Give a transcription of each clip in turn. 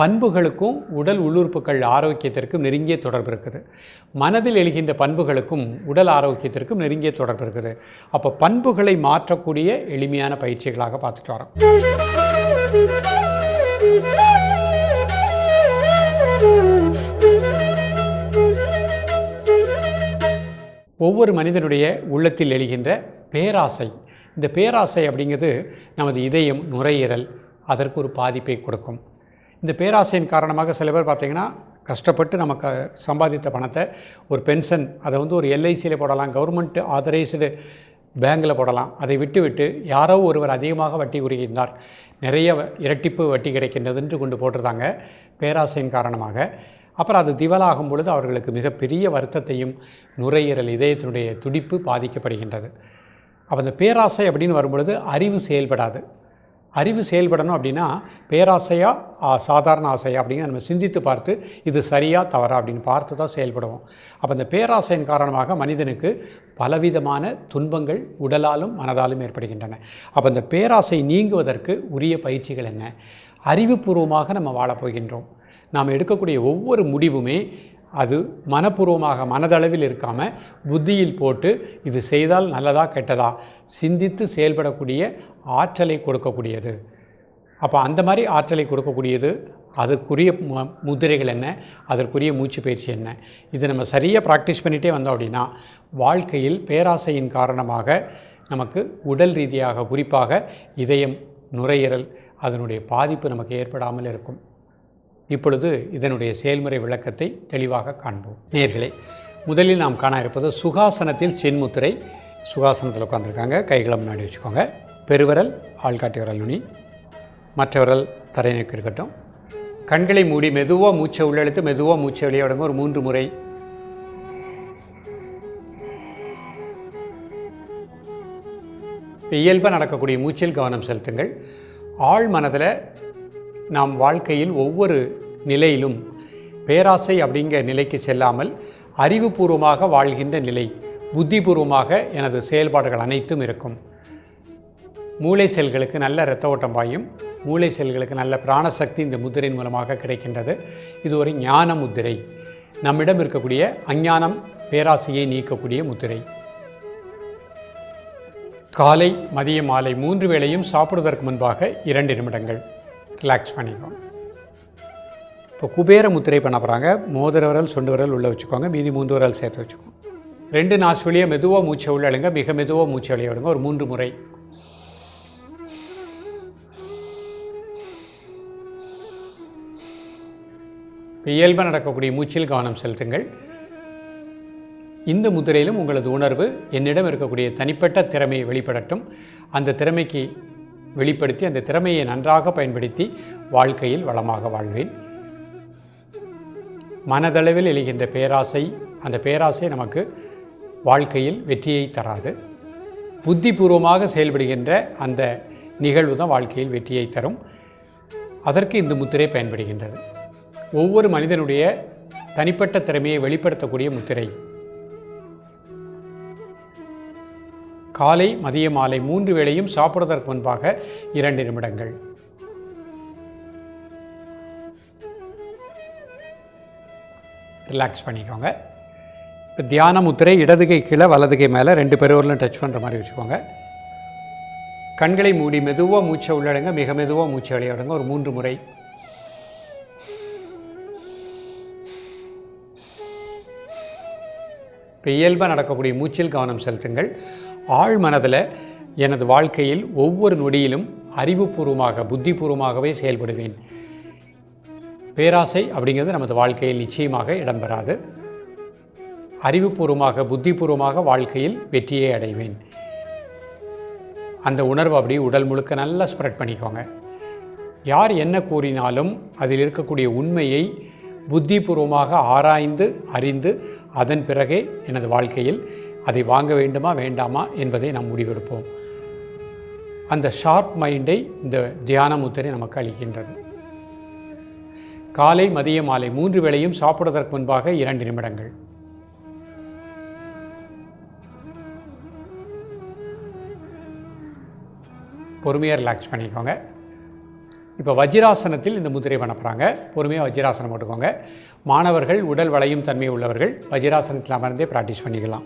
பண்புகளுக்கும் உடல் உள்ளுறுப்புகள் ஆரோக்கியத்திற்கும் நெருங்கிய தொடர்பு இருக்குது. மனதில் எழுகின்ற பண்புகளுக்கும் உடல் ஆரோக்கியத்திற்கும் நெருங்கிய தொடர்பு இருக்குது. அப்போ பண்புகளை மாற்றக்கூடிய எளிமையான பயிற்சிகளாக பார்த்துட்டு வரோம். ஒவ்வொரு மனிதனுடைய உள்ளத்தில் எழுகின்ற பேராசை. இந்த பேராசை அப்படிங்கிறது நமது இதயம் நுரையீரல் அதற்கு ஒரு பாதிப்பை கொடுக்கும். இந்த பேராசையின் காரணமாக சில பேர் பார்த்திங்கன்னா கஷ்டப்பட்டு நமக்கு சம்பாதித்த பணத்தை ஒரு பென்ஷன் அதை வந்து ஒரு எல்ஐசியில் போடலாம் கவர்மெண்ட் ஆதரைஸ்டு பேங்கில் போடலாம் அதை விட்டுவிட்டு யாரோ ஒருவர் அதிகமாக வட்டி குறிக்கின்றார் நிறைய வ- இரட்டிப்பு வட்டி கிடைக்கின்றது என்று கொண்டு போட்டிருந்தாங்க பேராசையின் காரணமாக. அப்புறம் அது திவாலாகும் பொழுது அவர்களுக்கு மிகப்பெரிய வருத்தத்தையும் நுரையீரல் இதயத்தினுடைய துடிப்பு பாதிக்கப்படுகின்றது. அப்போ அந்த பேராசை அப்படின்னு வரும்பொழுது அறிவு செயல்படாது. அறிவு செயல்படணும் அப்படின்னா பேராசையா சாதாரண ஆசையா அப்படிங்கிற நம்ம சிந்தித்து பார்த்து இது சரியாக தவறா அப்படின்னு பார்த்து தான் செயல்படுவோம். அப்போ இந்த பேராசையின் காரணமாக மனிதனுக்கு பலவிதமான துன்பங்கள் உடலாலும் மனதாலும் ஏற்படுகின்றன. அப்போ இந்த பேராசை நீங்குவதற்கு உரிய பயிற்சிகள் என்ன? அறிவுபூர்வமாக நம்ம வாழப்போகின்றோம் நாம் எடுக்கக்கூடிய ஒவ்வொரு முடிவுமே அது மனப்பூர்வமாக மனதளவில் இருக்காமல் புத்தியில் போட்டு இது செய்தால் நல்லதா கெட்டதா? சிந்தித்து செயல்படக்கூடிய ஆற்றலை கொடுக்கக்கூடியது. அப்போ அந்த மாதிரி ஆற்றலை கொடுக்கக்கூடியது அதற்குரிய முதிரைகள் என்ன அதற்குரிய மூச்சு பயிற்சி என்ன? இதை நம்ம சரியாக ப்ராக்டிஸ் பண்ணிகிட்டே வந்தோம் அப்படின்னா வாழ்க்கையில் பேராசையின் காரணமாக நமக்கு உடல் ரீதியாக குறிப்பாக இதயம் நுரையீரல் அதனுடைய பாதிப்பு நமக்கு ஏற்படாமல் இருக்கும். இப்பொழுது இதனுடைய செயல்முறை விளக்கத்தை தெளிவாக காண்போம். நேர்களே முதலில் நாம் காண இருப்பது சுகாசனத்தில் சென்முத்திரை. சுகாசனத்தில் உட்காந்துருக்காங்க கைகளை முன்னாடி வச்சுக்கோங்க. பெருவரல் ஆள்காட்டி விரல் நுனி. மற்ற விரல் தரைநோக்கி இருக்கட்டும் கண்களை மூடி மெதுவாக மூச்சை உள்ளெழுத்து மெதுவாக மூச்சை வெளியே விடுங்க ஒரு மூன்று முறை. இயல்பாக நடக்கக்கூடிய மூச்சில் கவனம் செலுத்துங்கள். ஆழ் மனதில் நாம் வாழ்க்கையில் ஒவ்வொரு நிலையிலும் பேராசை அப்படிங்கிற நிலைக்கு செல்லாமல் அறிவுபூர்வமாக வாழ்கின்ற நிலை புத்திபூர்வமாக எனது செயல்பாடுகள் அனைத்தும் இருக்கும். மூளை செல்களுக்கு நல்ல இரத்த ஓட்டம் பாயும் மூளை செல்களுக்கு நல்ல பிராணசக்தி இந்த முத்திரையின் மூலமாக கிடைக்கின்றது. இது ஒரு ஞான முத்திரை. நம்மிடம் இருக்கக்கூடிய அஞ்ஞானம் பேராசையை நீக்கக்கூடிய முத்திரை. காலை மதிய மாலை மூன்று வேளையும் சாப்பிடுவதற்கு முன்பாக இரண்டு நிமிடங்கள். ரிலாக்ஸ் பண்ணிக்கோங்க இப்போ குபேர முத்திரை பண்ண போகிறாங்க மோதிர விரல் சொண்டு விரல் உள்ளே வச்சுக்கோங்க. மீதி மூன்று விரல் சேர்த்து வச்சுக்கோங்க ரெண்டு நாசு வழியாக மெதுவாக மூச்சை உள்ள எழுங்க மிக மெதுவாக மூச்சை வெளியே விடுங்க. ஒரு மூன்று முறை. இயல்பாக நடக்கக்கூடிய மூச்சில் கவனம் செலுத்துங்கள். இந்த முத்திரையிலும் உங்களது உணர்வு என்னிடம் இருக்கக்கூடிய தனிப்பட்ட திறமையை வெளிப்படட்டும். அந்த திறமைக்கு வெளிப்படுத்தி அந்த திறமையை நன்றாக பயன்படுத்தி வாழ்க்கையில் வளமாக வாழ்வேன். மனதளவில் எழுகின்ற பேராசை அந்த பேராசை நமக்கு வாழ்க்கையில் வெற்றியை தராது. புத்திபூர்வமாக செயல்படுகின்ற அந்த நிகழ்வு தான் வாழ்க்கையில் வெற்றியை தரும். அதற்கு இந்த முத்திரை பயன்படுகின்றது. ஒவ்வொரு மனிதனுடைய தனிப்பட்ட திறமையை வெளிப்படுத்தக்கூடிய முத்திரை. காலை மதிய மாலை மூன்று வேளையும் சாப்பிடுவதற்கு முன்பாக இரண்டு நிமிடங்கள். ரிலாக்ஸ் பண்ணிக்கோங்க. இப்போ தியான முத்திரை இடதுகை கீழே வலதுகை மேலே ரெண்டு பேரோரிலும் டச் பண்ணுற மாதிரி வச்சுக்கோங்க. கண்களை மூடி மெதுவாக மூச்சை உள்ளடங்க மிக மெதுவாக மூச்சை விளையாடுங்க. ஒரு மூன்று முறை. இப்போ இயல்பாக நடக்கக்கூடிய மூச்சில் கவனம் செலுத்துங்கள். ஆழ் மனதில் எனது வாழ்க்கையில் ஒவ்வொரு நொடியிலும் அறிவுபூர்வமாக புத்திபூர்வமாகவே செயல்படுவேன். பேராசை அப்படிங்கிறது நமது வாழ்க்கையில் நிச்சயமாக இடம்பெறாது. அறிவுபூர்வமாக புத்திபூர்வமாக வாழ்க்கையில் வெற்றியை அடைவேன். அந்த உணர்வு அப்படியே உடல் முழுக்க நல்லா ஸ்ப்ரெட் பண்ணிக்கோங்க. யார் என்ன கூறினாலும் அதில் இருக்கக்கூடிய உண்மையை புத்திபூர்வமாக ஆராய்ந்து அறிந்து அதன் பிறகே எனது வாழ்க்கையில் அதை வாங்க வேண்டுமா வேண்டாமா என்பதை நாம் முடிவெடுப்போம். அந்த ஷார்ப் மைண்டை இந்த தியான முத்திரை நமக்கு அளிக்கின்றது. காலை மதிய மாலை மூன்று வேளையும் சாப்பிடுவதற்கு முன்பாக இரண்டு நிமிடங்கள். பொறுமையாக ரிலாக்ஸ் பண்ணிக்கோங்க. இப்போ வஜ்ராசனத்தில் இந்த முதிரை பண்ண போகிறாங்க பொறுமையாக வஜ்ராசனம் போட்டுக்கோங்க. மாணவர்கள் உடல் வளையும் தன்மை உள்ளவர்கள் வஜ்ராசனத்தில் அமர்ந்தே ப்ராக்டிஸ் பண்ணிக்கலாம்.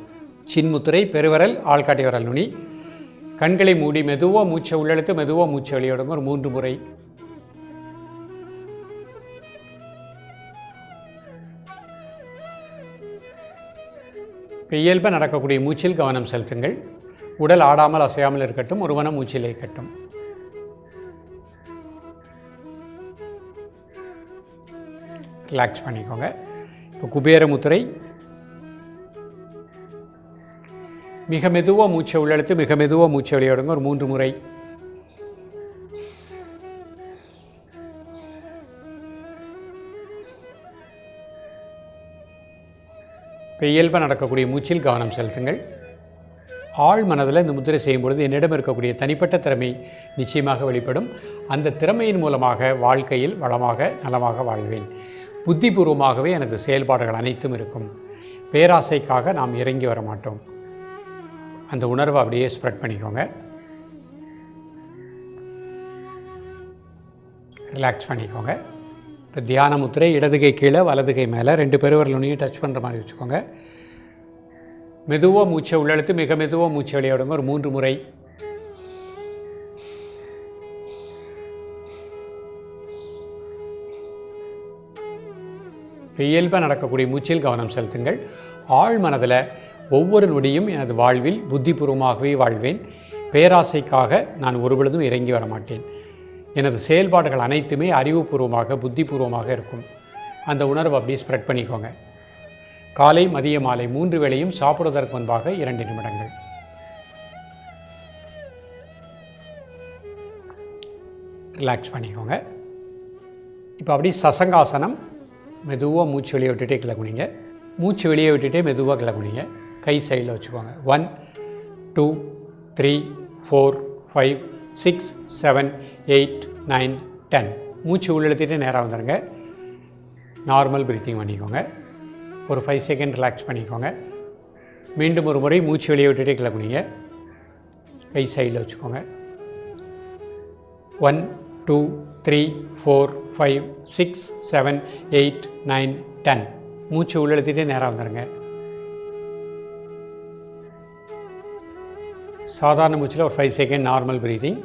சின்முத்திரை பெருவரல் ஆள்காட்டி வரல் நுனி. கண்களை மூடி மெதுவாக மூச்சை உள்ளெழுத்து மெதுவாக மூச்சை வெளியிடுங்க. ஒரு மூன்று முறை. இயல்பாக நடக்கக்கூடிய மூச்சில் கவனம் செலுத்துங்கள். உடல் ஆடாமல் அசையாமல் இருக்கட்டும். ஒருவனம் மூச்சிலே இருக்கட்டும் ரிலாக்ஸ் பண்ணிக்கோங்க. இப்போ குபேர முத்திரை மிக மெதுவாக மூச்சை உள்ளெழுத்து மிக மெதுவாக மூச்சை வெளியிடுங்க. ஒரு மூன்று முறை. இப்போ இயல்பாக நடக்கக்கூடிய மூச்சில் கவனம் செலுத்துங்கள். ஆழ் மனதில் இந்த முத்திரை செய்யும் பொழுது என்னிடம் இருக்கக்கூடிய தனிப்பட்ட திறமை நிச்சயமாக வெளிப்படும். அந்த திறமையின் மூலமாக வாழ்க்கையில் வளமாக நலமாக வாழ்வேன். புத்திபூர்வமாகவே எனது செயல்பாடுகள் அனைத்தும் இருக்கும். பேராசைக்காக நாம் இறங்கி வர மாட்டோம். அந்த உணர்வை அப்படியே ஸ்ப்ரெட் பண்ணிக்கோங்க. ரிலாக்ஸ் பண்ணிக்கோங்க. தியான முத்திரை இடதுகை கீழே வலதுகை மேலே ரெண்டு பெருவரலுனையும் டச் பண்ணுற மாதிரி வச்சுக்கோங்க. மெதுவாக மூச்சை உள்ளெழுத்து மிக மெதுவாக மூச்சை வெளியிடுங்க ஒரு மூன்று முறை இயல்பாக நடக்கக்கூடிய மூச்சில் கவனம் செலுத்துங்கள். ஆழ் மனதில் ஒவ்வொரு நொடியும் எனது வாழ்வில் புத்திபூர்வமாகவே வாழ்வேன். பேராசைக்காக நான் ஒருபொழுதும் இறங்கி வர மாட்டேன் எனது செயல்பாடுகள் அனைத்துமே அறிவுபூர்வமாக புத்திபூர்வமாக இருக்கும். அந்த உணர்வு அப்படியே ஸ்ப்ரெட் பண்ணிக்கோங்க. காலை மதிய மாலை மூன்று வேளையும் சாப்பிடுவதற்கு முன்பாக இரண்டு நிமிடங்கள். ரிலாக்ஸ் பண்ணிக்கோங்க. இப்போ அப்படியே சசங்காசனம் மெதுவாக மூச்சு வெளியே விட்டுட்டே கிளக்குனீங்க மூச்சு வெளியே விட்டுட்டே மெதுவாக கிளக்குனீங்க கை சைடில் வச்சுக்கோங்க. One two three four five six seven eight nine ten மூச்சு உள்ளெழுத்திட்டு நேராக வந்துடுங்க நார்மல் பிரீத்திங் பண்ணிக்கோங்க. ஒரு ஃபைவ் செகண்ட் ரிலாக்ஸ் பண்ணிக்கோங்க. மீண்டும் ஒரு முறை மூச்சு வெளியே விட்டுட்டே கிளம்புனீங்க. கை சைடில் வச்சுக்கோங்க. One two three four five six seven eight nine ten மூச்சு உள்ளெழுத்திட்டே நேராக வந்துடுங்க சாதாரண மூச்சில் ஒரு ஃபைவ் செகண்ட் நார்மல் ப்ரீதிங்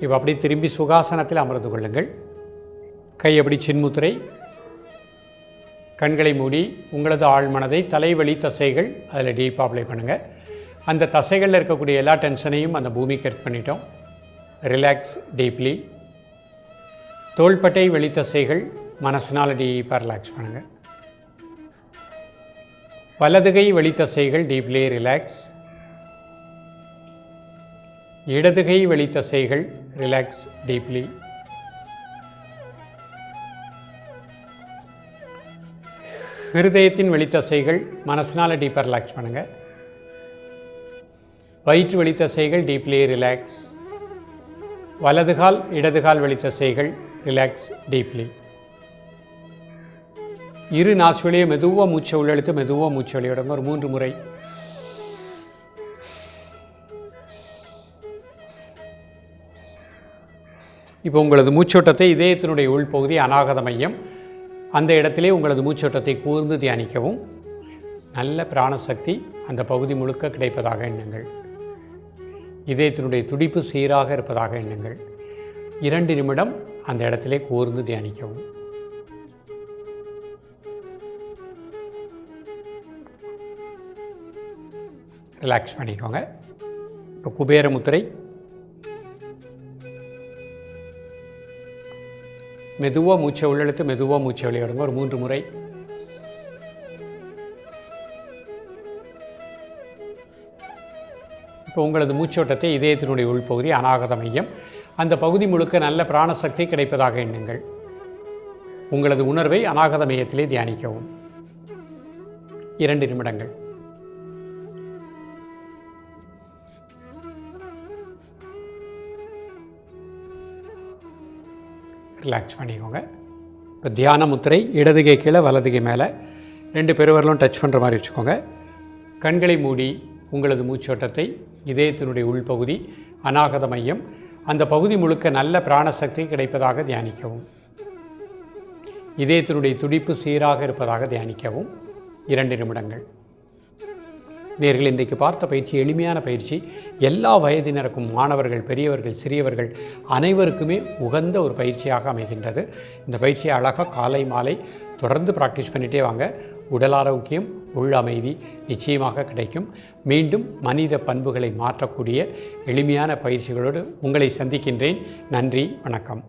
இப்போ அப்படியே திரும்பி சுகாசனத்தில் அமர்ந்து கொள்ளுங்கள். கை அப்படி சின்முத்திரை. கண்களை மூடி உங்களது ஆழ்மனதை தலைவலி தசைகள் அதில் டீப்பாக அப்ளை பண்ணுங்கள் அந்த தசைகளில் இருக்கக்கூடிய எல்லா டென்ஷனையும் அந்த பூமி கட் பண்ணிட்டோம். ரிலாக்ஸ் டீப்லி தோள்பட்டை வெளித்தசைகள் மனசினால் டீப்பாக ரிலாக்ஸ் பண்ணுங்கள் வலதுகை வெளித்தசைகள் டீப்லி ரிலாக்ஸ் இடதுகை வெளித்தசைகள் ரிலாக்ஸ் டீப்லி ஹிருதயத்தின் வெளித்தசைகள் மனசினால் டீப்பாக ரிலாக்ஸ் பண்ணுங்கள் வயிற்று வெளித்தசைகள் டீப்லி ரிலாக்ஸ் வலதுகால் இடதுகால் வெளித்தசைகள் ரிலாக்ஸ் டீப்லி இரு நாசுவலியை மெதுவாக மூச்சை உள்ளெழுத்து மெதுவாக மூச்சை வெளியிடுங்க ஒரு மூன்று முறை. இப்போ உங்களது மூச்சோட்டத்தை இதயத்தினுடைய உள்பகுதி அநாகத மையம். அந்த இடத்திலே உங்களது மூச்சோட்டத்தை கூர்ந்து தியானிக்கவும். நல்ல பிராணசக்தி அந்த பகுதி முழுக்க கிடைப்பதாக எண்ணுங்கள். இதயத்தினுடைய துடிப்பு சீராக இருப்பதாக எண்ணுங்கள். இரண்டு நிமிடம் அந்த இடத்திலே கூர்ந்து தியானிக்கவும். ரிலாக்ஸ் பண்ணிக்கோங்க. இப்போ குபேர முத்திரை. மெதுவாக மூச்சை உள்ளெழுத்து மெதுவாக மூச்சை விளையாடுங்க. ஒரு மூன்று முறை. இப்போ உங்களது மூச்சோட்டத்தை இதயத்தினுடைய உள்பகுதி அநாகத மையம். அந்த பகுதி முழுக்க நல்ல பிராணசக்தி கிடைப்பதாக எண்ணுங்கள். உங்களது உணர்வை அநாகத மையத்திலே தியானிக்கவும். இரண்டு நிமிடங்கள். ரிலாக்ஸ் பண்ணிக்கோங்க. இப்போ தியான முத்திரை இடதுகை கீழே வலதுகை மேலே. ரெண்டு பெருவரலும் டச் பண்ணுற மாதிரி வச்சுக்கோங்க. கண்களை மூடி உங்களது மூச்சோட்டத்தை இதயத்தினுடைய உள்பகுதி அநாகத மையம் அந்த பகுதி முழுக்க நல்ல பிராணசக்தி கிடைப்பதாக தியானிக்கவும். இதயத்தினுடைய துடிப்பு சீராக இருப்பதாக தியானிக்கவும். இரண்டு நிமிடங்கள். நேர்கள் இன்றைக்கு பார்த்த பயிற்சி எளிமையான பயிற்சி எல்லா வயதினருக்கும் மாணவர்கள் பெரியவர்கள் சிறியவர்கள் அனைவருக்குமே உகந்த ஒரு பயிற்சியாக அமைகின்றது. இந்த பயிற்சியை அழகாக காலை மாலை தொடர்ந்து ப்ராக்டிஸ் பண்ணிகிட்டே வாங்க. உடல் ஆரோக்கியம் உள் அமைதி நிச்சயமாக கிடைக்கும். மீண்டும் மனித பண்புகளை மாற்றக்கூடிய எளிமையான பயிற்சிகளோடு உங்களை சந்திக்கின்றேன். நன்றி வணக்கம்.